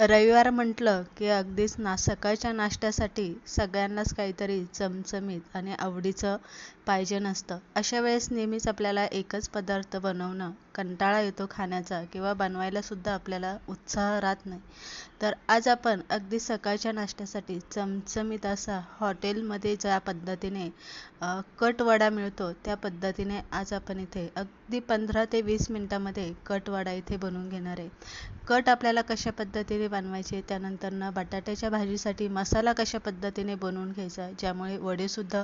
रविवार म्हटलं की अगदीच ना सकाळच्या नाश्त्यासाठी सगळ्यांनाच काहीतरी चमचमीत आणि आवडीचं पाहिजे नसतं. अशा वेळेस नेहमीच आपल्याला एकच पदार्थ बनवणं कंटाळा येतो खाण्याचा किंवा बनवायलासुद्धा आपल्याला उत्साह राहत नाही. तर आज आपण अगदी सकाळच्या नाश्त्यासाठी चमचमीत असा हॉटेलमध्ये ज्या पद्धतीने कटवडा मिळतो त्या पद्धतीने आज आपण इथे अगदी पंधरा ते वीस मिनटामध्ये कटवडा इथे बनवून घेणार आहे. कट आपल्याला कशा पद्धतीने बनवायचे त्यानंतरनं बटाट्याच्या भाजीसाठी मसाला कशा पद्धतीने बनवून घ्यायचा ज्यामुळे वडेसुद्धा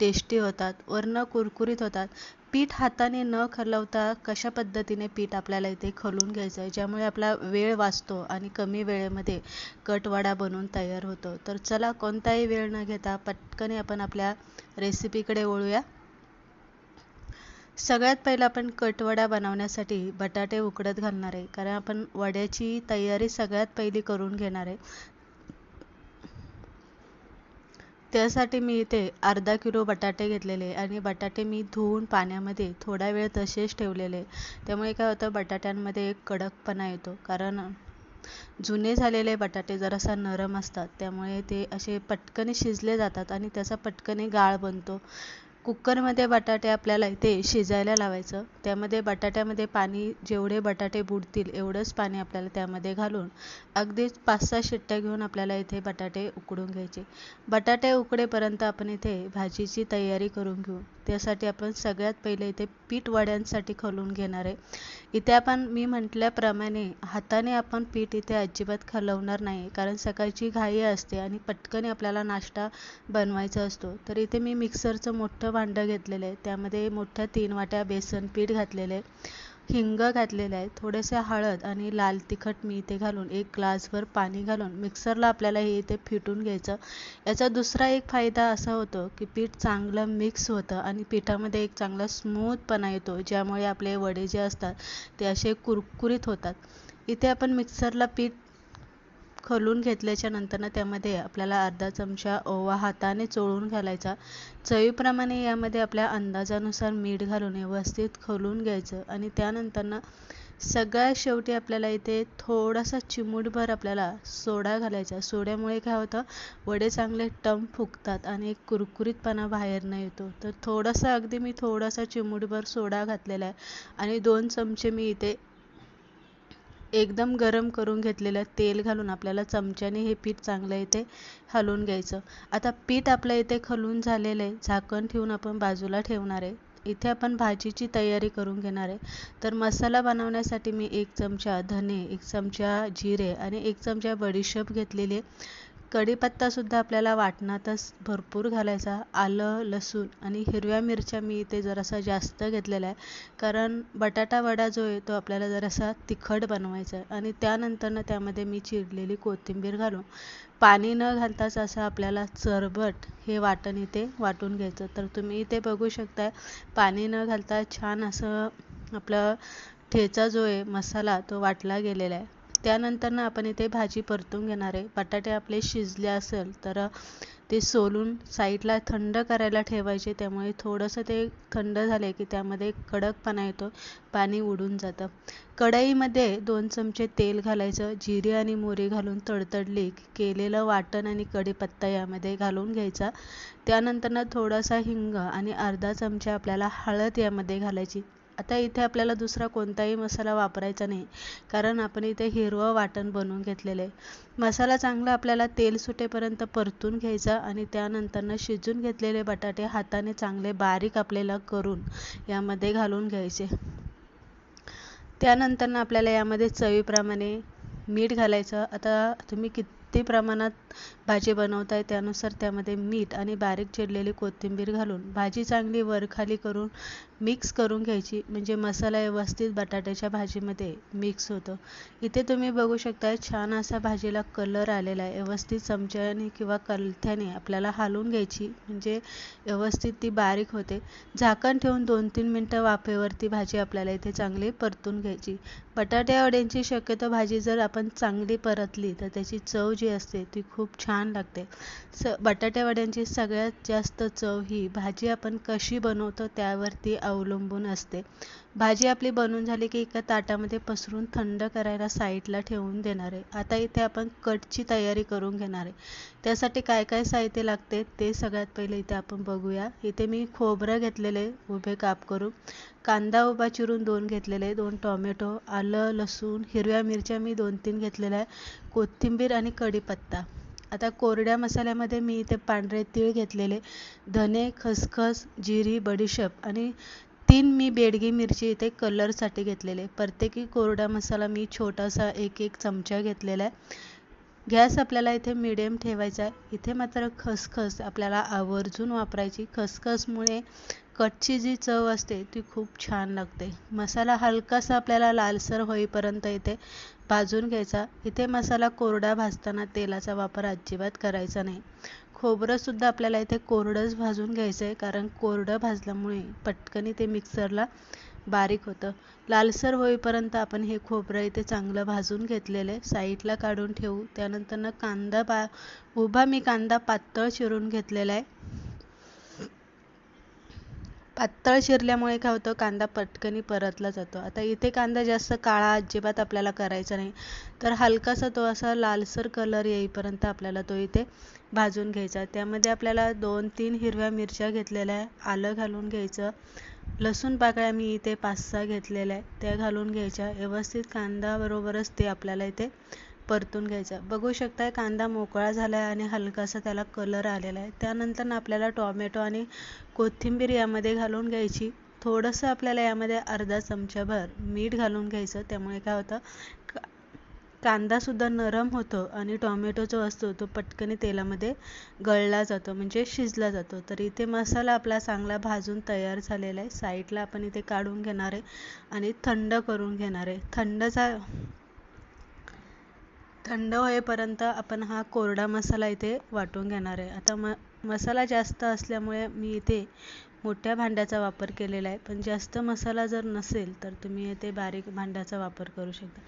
टेस्टी होतात वरनं कुरकुरीत होतात. पीठ हाताने न खलवता कशा पद्धतीने पीठ आपल्याला इथे खलून घ्यायचं आहे ज्यामुळे आपला वेळ वाचतो आणि कमी वेळेमध्ये कटवडा बनवून तयार होतो. तर चला कोणताही वेळ न घेता पटकने आपण आपल्या रेसिपीकडे वळूया. सगळ्यात पहिलं आपण कटवडा बनवण्यासाठी बटाटे उकडत घालणार आहे. कारण आपण वड्याची तयारी सगळ्यात पहिली करून घेणार आहे. त्यासाठी मी इथे अर्धा किलो बटाटे घेतलेले आणि बटाटे मी धुवून पाण्यामध्ये थोडा वेळ तसेच ठेवलेले त्यामुळे काय होतं बटाट्यांमध्ये एक कडकपणा येतो. कारण जुने झालेले बटाटे जरासा नरम असतात. त्यामुळे ते असे पटकन शिजले जातात आणि त्याचा पटकन गाळ बनतो. कुकरमध्ये बटाटे आपल्याला इथे शिजायला लावायचं. त्यामध्ये बटाट्यामध्ये पाणी जेवढे बटाटे बुडतील एवढंच पाणी आपल्याला त्यामध्ये घालून अगदीच पाच सहा शिट्ट्या घेऊन आपल्याला इथे बटाटे उकडून घ्यायचे. बटाटे उकडेपर्यंत आपण इथे भाजीची तयारी करून घेऊ. त्यासाठी आपण सगळ्यात पहिले इथे पीठ वड्यांसाठी खलून घेणार आहे. इथे आपण मी म्हटल्याप्रमाणे हाताने आपण पीठ इथे अजिबात खलवणार नाही कारण सकाळची घाई असते आणि पटकन आपल्याला नाश्ता बनवायचा असतो. तर इथे मी मिक्सरचं मोठं भांडं घेतलेलं आहे त्यामध्ये मोठ्या तीन वाट्या बेसन पीठ घातलेलं आहे हिंग घातलेलं आहे थोडेसे हळद आणि लाल तिखट मी इथे घालून एक ग्लासभर पाणी घालून मिक्सरला आपल्याला हे इथे फिटून घ्यायचं. याचा दुसरा एक फायदा असा होतो की पीठ चांगलं मिक्स होतं आणि पिठामध्ये एक चांगला स्मूथपणा येतो ज्यामुळे आपले वडे जे असतात ते असे कुरकुरीत होतात. इथे आपण मिक्सरला पीठ खलून घेतल्याच्या नंतरनं त्यामध्ये आपल्याला अर्धा चमचा ओवा हाताने चोळून घालायचा. चवीप्रमाणे यामध्ये आपल्या अंदाजानुसार मीठ घालून व्यवस्थित खलून घ्यायचं आणि त्यानंतरनं सगळ्यात शेवटी आपल्याला इथे थोडासा चिमूटभर आपल्याला सोडा घालायचा. सोड्यामुळे काय होतं वडे चांगले टम फुगतात आणि एक कुरकुरीतपणा बाहेर न येतो. तर थोडासा अगदी मी थोडासा चिमूटभर सोडा घातलेला आहे आणि दोन चमचे मी इथे एकदम गरम करून घेतलेलं तेल घालून आपल्याला चमच्याने हे पीठ चांगलं इथे हलवून घ्यायचं. आता पीठ आपलं इथे खलून झालेलं आहे. झाकण ठेवून आपण बाजूला ठेवणार आहे. इथे आपण भाजीची तयारी करून घेणार आहे. तर मसाला बनवण्यासाठी मी एक चमचा धने एक चमचा जिरे आणि एक चमचा बडीशेप घेतलेली कढीपत्तासुद्धा आपल्याला वाटणातच भरपूर घालायचा. आलं लसूण आणि हिरव्या मिरच्या मी इथे जरासा जास्त घेतलेला आहे कारण बटाटा वडा जो आहे तो आपल्याला जरासा तिखट बनवायचा आहे आणि त्यानंतरनं त्यामध्ये मी चिरलेली कोथिंबीर घालून पाणी न घालताच असं आपल्याला चरबट हे वाटण इथे वाटून घ्यायचं. तर तुम्ही इथे बघू शकताय पाणी न घालता छान असं आपलं ठेचा जो आहे मसाला तो वाटला गेलेला आहे. त्यानंतरनं आपण इथे भाजी परतून घेणार आहे. बटाटे आपले शिजले असेल तर ते सोलून साईडला थंड करायला ठेवायचे. त्यामुळे थोडंसं ते थंड झाले की त्यामध्ये कडकपणा येतो पाणी उडून जातं. कढईमध्ये दोन चमचे तेल घालायचं जिरे आणि मोहरी घालून तडतडली केलेलं वाटण आणि कढीपत्ता यामध्ये घालून घ्यायचा. त्यानंतरनं थोडासा हिंग आणि अर्धा चमचा आपल्याला हळद यामध्ये घालायची. आता इथे आपल्याला दुसरा कोणताही मसाला वापरायचा नाही. कारण आपण इथे हिरवं वाटण बनवून घेतलेलं आहे. मसाला चांगला आपल्याला तेल सुटेपर्यंत परतून घ्यायचा आणि त्यानंतरनं शिजून घेतलेले बटाटे हाताने चांगले बारीक आपल्याला करून यामध्ये घालून घ्यायचे. त्यानंतरनं आपल्याला यामध्ये चवीप्रमाणे मीठ घालायचं. आता तुम्ही किती प्रमाणात भाजी बनवताय त्यानुसार त्यामध्ये मीठ आणि बारीक चिरलेली कोथिंबीर घालून भाजी चांगली वरखाली करून मिक्स करून घ्यायची. म्हणजे मसाला व्यवस्थित बटाट्याच्या भाजीमध्ये मिक्स होतो. इथे तुम्ही बघू शकता छान असा भाजीला कलर आलेला आहे. व्यवस्थित चमच्याने किंवा कलथ्याने आपल्याला हालून घ्यायची. म्हणजे व्यवस्थित ती बारीक होते. झाकण ठेवून दोन तीन मिनटं वाफेवरती भाजी आपल्याला इथे चांगली परतून घ्यायची. बटाट्या वड्यांची शक्यतो भाजी जर आपण चांगली परतली तर त्याची चव जी असते ती खूप छान लागते. स बटाट्यावड्यांची सगळ्यात जास्त चव ही भाजी आपण कशी बनवतो त्यावरती अवलंबून असते. भाजी आपली बनवून झाली की एका ताटामध्ये पसरून थंड करायला साईडला ठेवून देणार. आहे आता इथे आपण कटची तयारी करून घेणार. आहे त्यासाठी काय काय साहित्य लागते ते सगळ्यात पहिले इथे आपण बघूया. इथे मी खोबरं घेतलेले उभे काप करून. कांदा उभा चिरून दोन घेतलेले दोन टोमॅटो आलं लसूण हिरव्या मिरच्या मी दोन तीन घेतलेल्या आहे कोथिंबीर आणि कढीपत्ता. आता कोरड्या मसाल्यामध्ये मी इथे पांढरे तीळ घेतलेले. धने खसखस जिरी बडीशेप आणि तीन मी बेडगी मिरची इथे कलरसाठी घेतलेले. प्रत्येकी कोरडा मसाला मी छोटासा एक एक चमचा घेतलेला आहे. गॅस आपल्याला इथे मिडियम ठेवायचा आहे. इथे मात्र खसखस आपल्याला आवर्जून वापरायची. खसखसमुळे कटची जी चव असते ती खूप छान लागते. मसाला हलकासा आपल्याला लालसर होईपर्यंत इथे भाजून घ्यायचा. इथे मसाला कोरडा भाजताना तेलाचा वापर अजिबात करायचा नाही. खोबरंसुद्धा आपल्याला इथे कोरडंच भाजून घ्यायचं आहे कारण कोरडं भाजल्यामुळे पटकन इथे मिक्सरला बारीक होतं. लालसर होईपर्यंत आपण हे खोबरं इथे चांगलं भाजून घेतलेलं आहे. साईडला काढून ठेवू. त्यानंतर कांदा बा उभा मी कांदा पातळ चिरून घेतलेला आहे. पातळ चिरल्यामुळे काय होतं? कांदा पटकनी परतला जातो. आता इथे कांदा जास्त काळा अजिबात आपल्याला करायचा नाही. तर हलकासा तो असा लालसर कलर येईपर्यंत आपल्याला तो इथे भाजून घ्यायचा त्यामध्ये आपल्याला दोन तीन हिरव्या मिरच्या घेतलेल्या आहे. आलं घालून घ्यायचं. लसूण पाकळ्या मी इथे पाच सहा घेतलेल्या आहे त्या घालून घ्यायच्या. व्यवस्थित कांदाबरोबरच ते आपल्याला इथे परतून घ्यायचा. बघू शकताय कांदा मोकळा झाला आहे आणि हलकासा त्याला कलर आलेला आहे. त्यानंतर आपल्याला टॉमॅटो आणि कोथिंबीर यामध्ये घालून घ्यायची. थोडंसं आपल्याला यामध्ये अर्धा चमचाभर मीठ घालून घ्यायचं. त्यामुळे काय होतं कांदासुद्धा नरम होतो आणि टॉमॅटो जो असतो तो पटकन तेलामध्ये गळला जातो म्हणजे शिजला जातो. तर इथे मसाला आपला चांगला भाजून तयार झालेला आहे. साईडला आपण इथे काढून घेणार आहे आणि थंड करून घेणार आहे. थंडचा थंड होईपर्यंत आपण हा कोरडा मसाला इथे वाटून घेणार आहे. आता म मसाला जास्त असल्यामुळे मी इथे मोठ्या भांड्याचा वापर केलेला आहे. पण जास्त मसाला जर नसेल तर तुम्ही इथे बारीक भांड्याचा वापर करू शकता.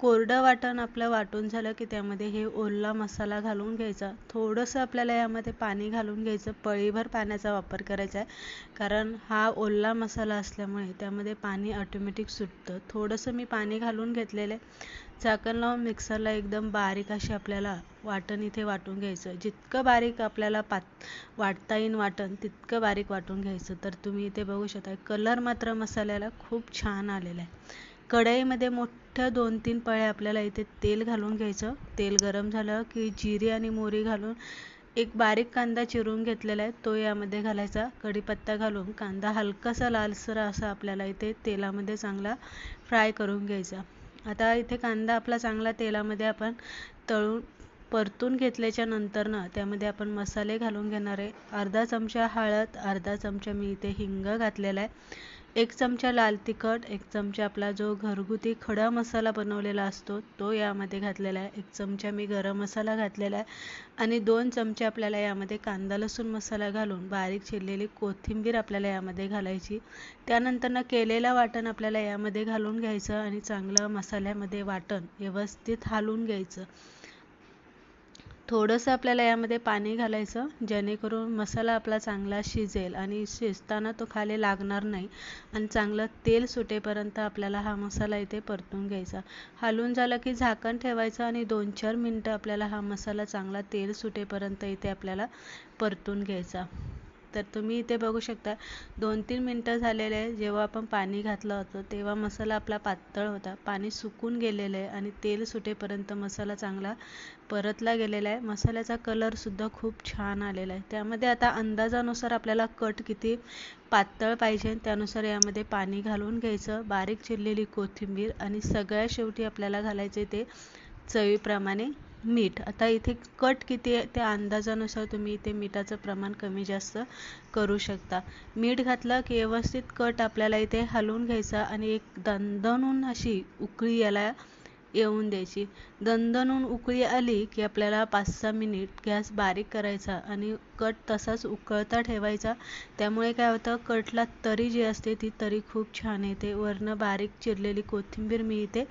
कोरडं वाटण आपलं वाटून झालं की त्यामध्ये हे ओला मसाला घालून घ्यायचा. थोडंसं आपल्याला यामध्ये पाणी घालून घ्यायचं. पळीभर पाण्याचा वापर करायचा आहे. कारण हा ओला मसाला असल्यामुळे त्यामध्ये पाणी ऑटोमॅटिक सुटतं. थोडंसं मी पाणी घालून घेतलेलं आहे. चाकण लावून मिक्सरला एकदम बारीक अशी आपल्याला वाटण इथे वाटून घ्यायचं. जितकं बारीक आपल्याला पात वाटता येईन वाटण तितकं बारीक वाटून घ्यायचं. तर तुम्ही इथे बघू शकता कलर मात्र मसाल्याला खूप छान आलेला आहे. कढईमध्ये मोठ्या दोन तीन पळ्या आपल्याला इथे तेल घालून घ्यायचं. तेल गरम झालं की जिरे आणि मोहरी घालून एक बारीक कांदा चिरून घेतलेला आहे. तो यामध्ये घालायचा. कढीपत्ता घालून कांदा हलकासा लालसर असा आपल्याला इथे तेलामध्ये चांगला फ्राय करून घ्यायचा. आता इथे कांदा आपला चांगला तेलामध्ये आपण तळून परतून घेतल्याच्या नंतरनं त्यामध्ये आपण मसाले घालून घेणार आहे. अर्धा चमचा हळद अर्धा चमचा मी इथे हिंग घातलेला आहे. एक चमचा लाल तिखट एक चमचा आपला जो घरगुती खडा मसाला बनवलेला असतो तो यामध्ये घातलेला आहे. एक चमचा मी गरम मसाला घातलेला आहे आणि दोन चमचे आपल्याला यामध्ये कांदा लसूण मसाला घालून बारीक चिरलेली कोथिंबीर आपल्याला यामध्ये घालायची. त्यानंतरनं केलेलं वाटण आपल्याला यामध्ये घालून घ्यायचं आणि चांगलं मसाल्यामध्ये वाटण व्यवस्थित हालून घ्यायचं. थोडंसं आपल्याला यामध्ये पाणी घालायचं जेणेकरून मसाला आपला चांगला शिजेल आणि शिजताना तो खाली लागणार नाही आणि चांगलं तेल सुटेपर्यंत आपल्याला हा मसाला इथे परतून घ्यायचा. हलून झालं की झाकण ठेवायचं आणि दोन चार मिनटं आपल्याला हा मसाला चांगला तेल सुटेपर्यंत इथे आपल्याला परतून घ्यायचा. तर तुम्ही इथे बघू शकता दोन तीन मिनटं झालेले आहे. जेव्हा आपण पाणी घातलं होतं तेव्हा मसाला आपला पातळ होता. पाणी सुकून गेलेलं आहे आणि तेल सुटेपर्यंत मसाला चांगला परतला गेलेला आहे. मसाल्याचा कलरसुद्धा खूप छान आलेला आहे. त्यामध्ये आता अंदाजानुसार आपल्याला कट किती पातळ पाहिजे त्यानुसार यामध्ये पाणी घालून घ्यायचं. बारीक चिरलेली कोथिंबीर आणि सगळ्या शेवटी आपल्याला घालायचे ते चवीप्रमाणे. मीठ. आता इथे कट किती आहे? त्या अंदाजानुसार तुम्ही इथे मिठाचं प्रमाण कमी जास्त करू शकता. मीठ घातलं की व्यवस्थित कट आपल्याला इथे हलवून घ्यायचा आणि एक दणदणून अशी उकळी याला येऊन द्यायची. दणदणून उकळी आली की आपल्याला पाच सहा मिनिट गॅस बारीक करायचा आणि कट तसाच उकळता ठेवायचा. त्यामुळे काय होतं? कटला तरी जी असते ती तरी खूप छान येते. वरनं बारीक चिरलेली कोथिंबीर मी इथे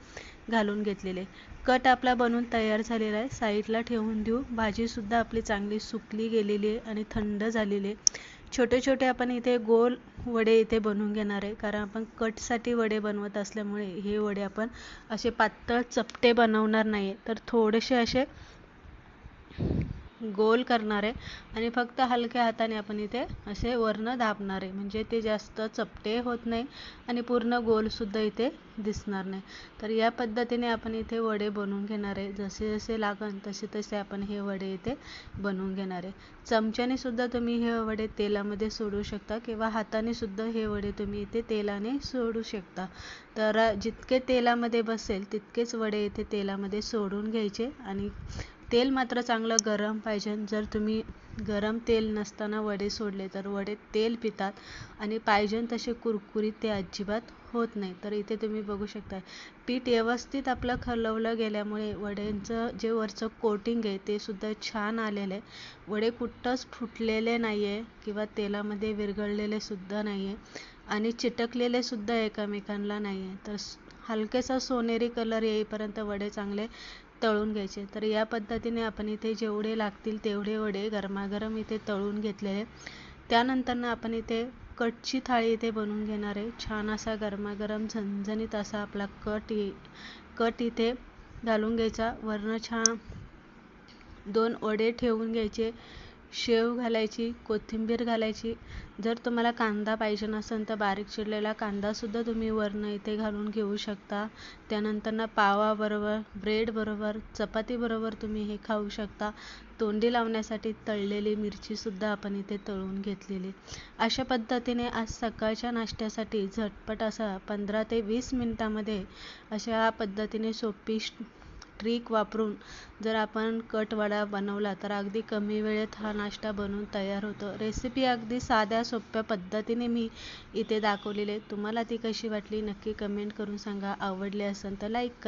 घालून घेतलेले. कट आपला बनवून तयार झालेला आहे. साईडला ठेवून देऊ. भाजीसुद्धा आपली चांगली सुकली गेलेली आहे आणि थंड झालेली आहे. छोटे छोटे आपण इथे गोल वडे इथे बनवून घेणार आहे. कारण आपण कटसाठी वडे बनवत असल्यामुळे हे वडे आपण असे पातळ चपटे बनवणार नाही तर थोडेसे असे गोल करणार आहे आणि फक्त हलक्या हाताने आपण इथे असे वरनं दाबणार. आहे म्हणजे ते जास्त चपटे होत नाही आणि पूर्ण गोलसुद्धा इथे दिसणार नाही. तर या पद्धतीने आपण इथे वडे बनवून घेणार. आहे जसे जसे लागन तसे तसे आपण हे वडे इथे बनवून घेणार. आहे चमच्याने सुद्धा तुम्ही हे वडे तेलामध्ये सोडू शकता किंवा हाताने सुद्धा हे वडे तुम्ही इथे तेलाने सोडू शकता. तर जितके तेलामध्ये बसेल तितकेच वडे इथे तेलामध्ये सोडून घ्यायचे आणि तेल मात्र चांगलं गरम पाहिजे. जर तुम्ही गरम तेल नसताना वडे सोडले तर वडे तेल पितात आणि पाहिजे तसे कुरकुरीत ते अजिबात होत नाही. तर इथे तुम्ही बघू शकता पीठ व्यवस्थित आपलं खलवलं गेल्यामुळे वड्यांचं जे वरचं कोटिंग आहे ते सुद्धा छान आलेलं आहे. वडे कुठंच फुटलेले नाही आहे किंवा तेलामध्ये विरघळलेले सुद्धा नाही आहे आणि चिटकलेले सुद्धा एकमेकांना नाही आहे तर हलकेसा सोनेरी कलर येईपर्यंत वडे चांगले तळून घ्यायचे. तर या पद्धतीने आपण इथे जेवढे लागतील तेवढे वडे गरमागरम इथे तळून घेतलेले. त्यानंतर आपण इथे कटची थाळी इथे बनवून घेणार आहे. छान असा गरमागरम झणझणीत असा आपला कट कट इथे घालून घ्यायचा. वरनं छान दोन वडे ठेवून घ्यायचे. शेव घालायची कोथिंबीर घालायची. जर तुम्हाला कांदा पाहिजे नसेल तर बारीक चिरलेला कांदासुद्धा तुम्ही वरनं इथे घालून घेऊ शकता. त्यानंतरनं पावाबरोबर ब्रेडबरोबर चपातीबरोबर तुम्ही हे खाऊ शकता. तोंडी लावण्यासाठी तळलेली मिरचीसुद्धा आपण इथे तळून घेतलेली. अशा पद्धतीने आज सकाळच्या नाश्त्यासाठी झटपट असा पंधरा ते वीस मिनटामध्ये अशा पद्धतीने सोपी ट्रिक वापरून जर आपण कटवडा बनवला तर अगदी कमी वेळेत हा नाश्ता बनवून तयार होतो. रेसिपी अगदी साध्या सोप्या पद्धतीने मी इथे दाखवलेली आहे. तुम्हाला ती कशी वाटली नक्की कमेंट करून सांगा. आवडली असेल तर लाईक करा.